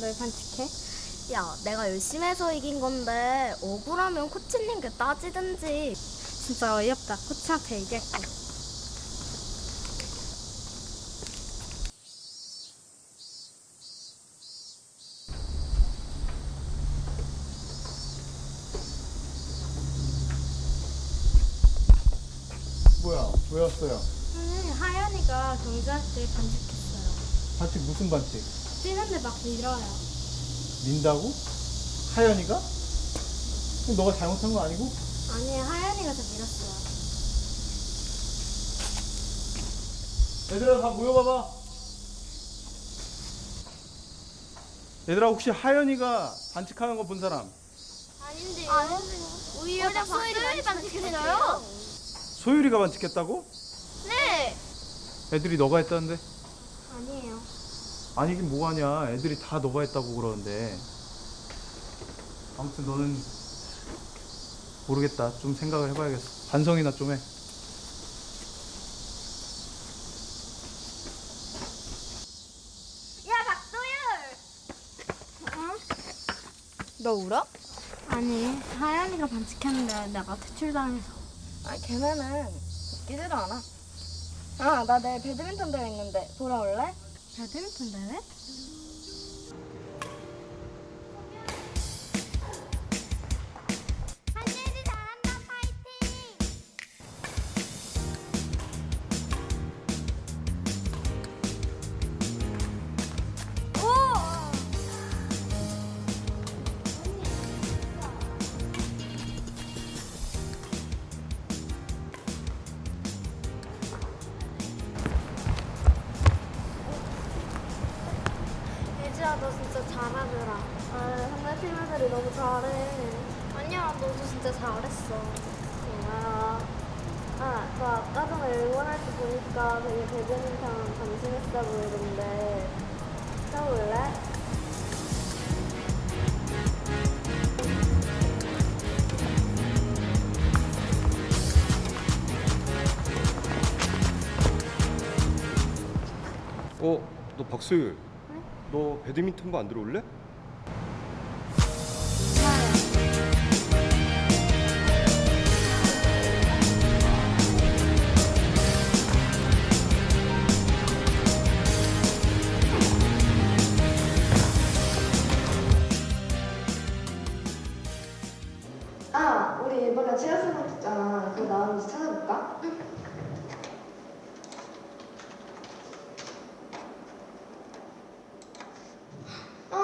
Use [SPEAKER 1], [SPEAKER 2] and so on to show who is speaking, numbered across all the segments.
[SPEAKER 1] 널 반칙해?
[SPEAKER 2] 야, 내가 열심히 해서 이긴 건데 억울하면 코치님께 따지든지.
[SPEAKER 1] 진짜 어이없다. 코치한테 얘기할게.
[SPEAKER 3] 뭐야? 왜 왔어요?
[SPEAKER 1] 오늘 하연이가 경주할 때 반칙했어요.
[SPEAKER 3] 반칙 무슨 반칙?
[SPEAKER 1] 뛰는데 막 밀어요.
[SPEAKER 3] 민다고? 하연이가? 그럼 너가 잘못한 거 아니고?
[SPEAKER 1] 아니, 하연이가 저 밀었어요.
[SPEAKER 3] 얘들아 다 모여봐봐. 얘들아 혹시 하연이가 반칙하는 거 본 사람?
[SPEAKER 2] 아닌데요? 오히려 박소율이 반칙했어요.
[SPEAKER 3] 소율이가 반칙했다고?
[SPEAKER 2] 네.
[SPEAKER 3] 애들이 너가 했다는데?
[SPEAKER 1] 아니에요.
[SPEAKER 3] 아니긴 뭐하냐. 애들이 다 너가 했다고 그러는데. 아무튼 너는 모르겠다. 좀 생각을 해봐야겠어. 반성이나 좀 해.
[SPEAKER 2] 야, 박소율. 너 울어?
[SPEAKER 1] 아니, 하연이가 반칙했는데 내가 퇴출당해서.
[SPEAKER 2] 아, 걔네는 웃기지도 않아. 아, 나 내일 배드민턴 대회 있는데 보러 올래?
[SPEAKER 1] 배드민턴 대회?
[SPEAKER 2] 잘해. 아니야, 너도 진짜 잘했어. 고마워. 아, 너 아까 전에 응원할 때 보니까 되게 배드민턴 관심 있어 보이던데. 쳐볼래?
[SPEAKER 4] 어, 너 박소율. 너 배드민턴부 안 들어올래?
[SPEAKER 2] 우리 이번에 체육수업 했잖아. 그거 나오는지 찾아볼까? 어?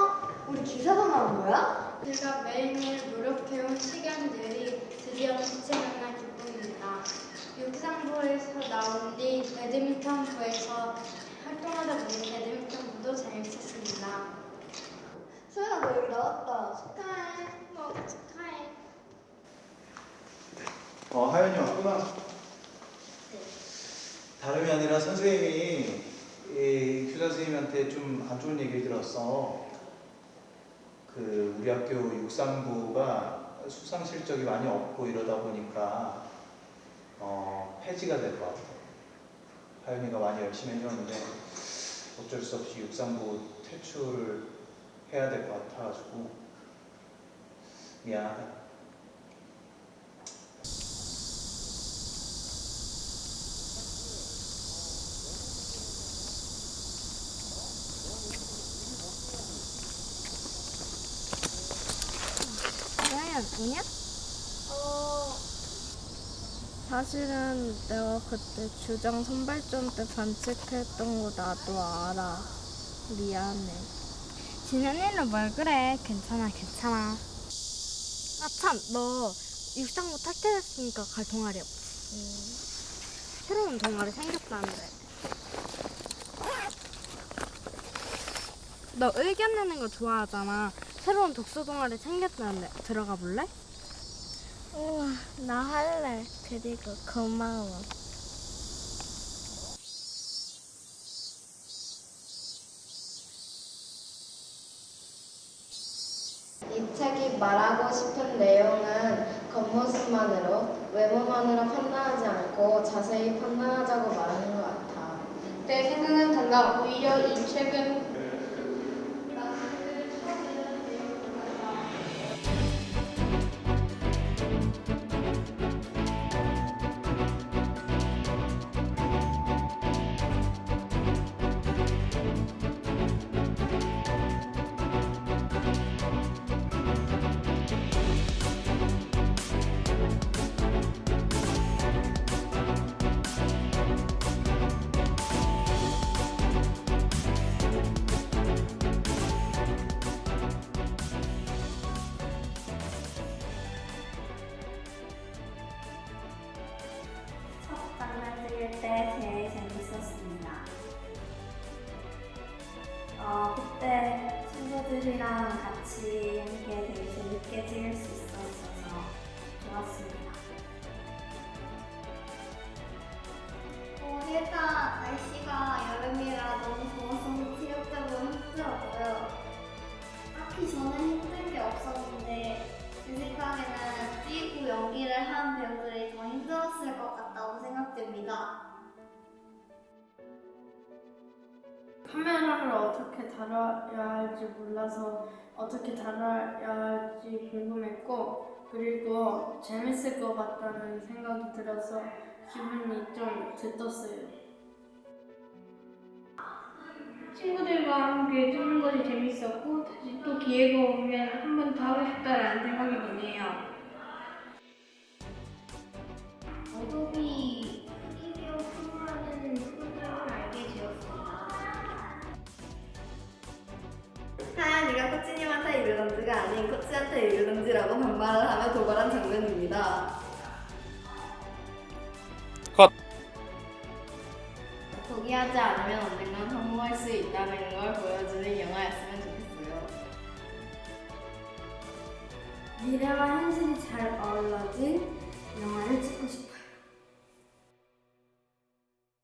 [SPEAKER 2] 우리 기사도 나온 거야?
[SPEAKER 1] 제가 매일매일 노력해온 시간들이 드디어 빛을 만나 기쁩니다. 육상부에서 나온 뒤 배드민턴부에서 활동하다 보니 배드민턴부도 재밌었습니다.
[SPEAKER 2] 소연아, 너 여기 나왔다. 축하해.
[SPEAKER 1] 어, 축하해.
[SPEAKER 3] 어, 하연이 왔구나. 다름이 아니라 선생님이 이 교장 선생님한테 좀 안 좋은 얘기를 들었어. 그 우리 학교 육상부가 수상 실적이 많이 없고 이러다 보니까 어, 폐지가 될 것 같아. 하연이가 많이 열심히 해줬는데 어쩔 수 없이 육상부 퇴출을 해야 될 것 같아가지고 미안하다.
[SPEAKER 1] 우냐?
[SPEAKER 2] 어,
[SPEAKER 1] 사실은 내가 그때 주장 선발전 때 반칙했던 거 나도 알아. 미안해. 지난 일은 뭘 그래? 괜찮아, 괜찮아. 아, 참, 너 육상부 탈퇴했으니까 갈 동아리 없지. 새로운 동아리 생겼다는데. 너 의견 내는 거 좋아하잖아. 새로운 독서 동아리 생겼다는데 들어가 볼래?
[SPEAKER 2] 우와, 나 할래. 그리고 고마워.
[SPEAKER 5] 이 책이 말하고 싶은 내용은 겉모습만으로 외모만으로 판단하지 않고 자세히 판단하자고 말하는 것 같아.
[SPEAKER 1] 내 생각은 달라. 오히려 이 책은
[SPEAKER 2] 어, 그때 친구들이랑 같이 함께 되게 재밌게 찍을 수 있었어서 좋았습니다.
[SPEAKER 6] 어, 일단 날씨가 여름이라 너
[SPEAKER 7] 카메라를 어떻게 다뤄야 할지 몰라서 어떻게 다뤄야 할지 궁금했고 그리고 재밌을 것 같다는 생각이 들어서 기분이 좀 들떴어요. 친구들과 함께 찍는 것이 재밌었고 다시 또 기회가 오면 한 번 더 하고 싶다라는 생각이 드네요.
[SPEAKER 8] 이르던지가 아닌 코치한테 이르던지라고 반말을 하며 도발한 장면입니다.
[SPEAKER 9] 컷.
[SPEAKER 8] 포기하지 않으면 언젠간 성공할 수 있다는 걸 보여주는 영화였으면 좋겠어요.
[SPEAKER 7] 미래와 현실이 잘 어우러진 영화를 찍고 싶어요.